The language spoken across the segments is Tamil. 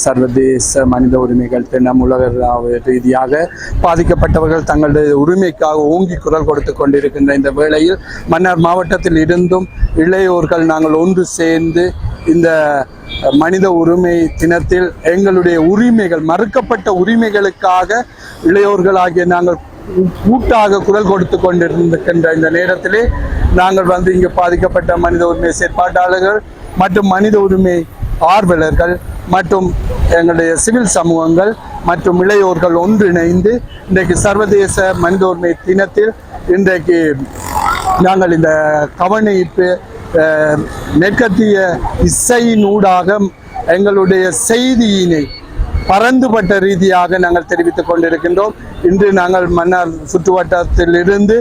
சர்வதேச மனித உரிமைகள் தினம் உலக ரீதியாக பாதிக்கப்பட்டவர்கள் தங்களுடைய உரிமைக்காக ஓங்கி குரல் கொடுத்து கொண்டிருக்கின்ற இந்த வேளையில் மன்னார் மாவட்டத்தில் இருந்தும் இளையோர்கள் நாங்கள் ஒன்று சேர்ந்து இந்த மனித உரிமை தினத்தில் எங்களுடைய உரிமைகள் மறுக்கப்பட்ட உரிமைகளுக்காக இளையோர்களாகிய நாங்கள் கூட்டாக குரல் கொடுத்து கொண்டிருக்கின்ற இந்த நேரத்திலே நாங்கள் வந்து இங்கு பாதிக்கப்பட்ட மனித உரிமை செயற்பாட்டாளர்கள் மற்றும் மனித உரிமை ஆர்வலர்கள் மற்றும் எங்களுடைய சிவில் சமூகங்கள் மற்றும் இளையோர்கள் ஒன்றிணைந்து இன்றைக்கு சர்வதேச மனித உரிமை தினத்தில் இன்றைக்கு நாங்கள் இந்த கவனிப்பு நெற்கத்திய மேற்கத்திய இசையினூடாக எங்களுடைய செய்தியினை பரந்துபட்ட ரீதியாக நாங்கள் தெரிவித்துக் கொண்டிருக்கின்றோம். இன்று நாங்கள் மன்னார் சுற்றுவட்டத்திலிருந்து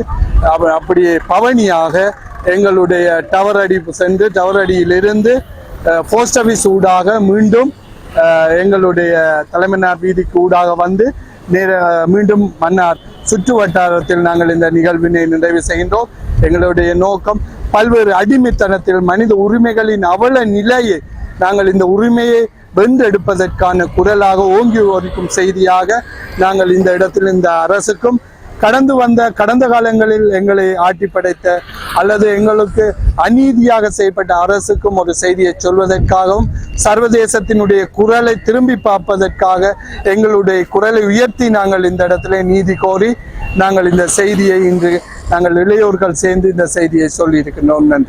அப்படியே பவனியாக எங்களுடைய டவர் அடி சென்று டவர் அடியிலிருந்து போஸ்ட் ஆஃபீஸ் ஊடாக மீண்டும் எங்களுடைய தலைமன்னார் வீதிக்கு ஊடாக வந்து நேர மீண்டும் மன்னார் சுற்று வட்டாரத்தில் நாங்கள் இந்த நிகழ்வினை நிறைவு செய்கின்றோம். எங்களுடைய நோக்கம் பல்வேறு அடிமைத்தனத்தில் மனித உரிமைகளின் அவல நிலையை நாங்கள் இந்த உரிமையை வென்றெடுப்பதற்கான குரலாக ஓங்கி ஒலிக்கும் செய்தியாக நாங்கள் இந்த இடத்தில் இந்த அரசுக்கும் கடந்து வந்த கடந்த காலங்களில் எங்களை ஆட்டி படைத்த அல்லது எங்களுக்கு அநீதியாக செய்யப்பட்ட அரசுக்கும் ஒரு செய்தியை சொல்வதற்காகவும் சர்வதேசத்தினுடைய குரலை திரும்பி பார்ப்பதற்காக எங்களுடைய குரலை உயர்த்தி நாங்கள் இந்த இடத்துல நீதி கோரி நாங்கள் இந்த செய்தியை இன்று நாங்கள் இளையோர்கள் சேர்ந்து இந்த செய்தியை சொல்லியிருக்கின்றோம். நன்றி.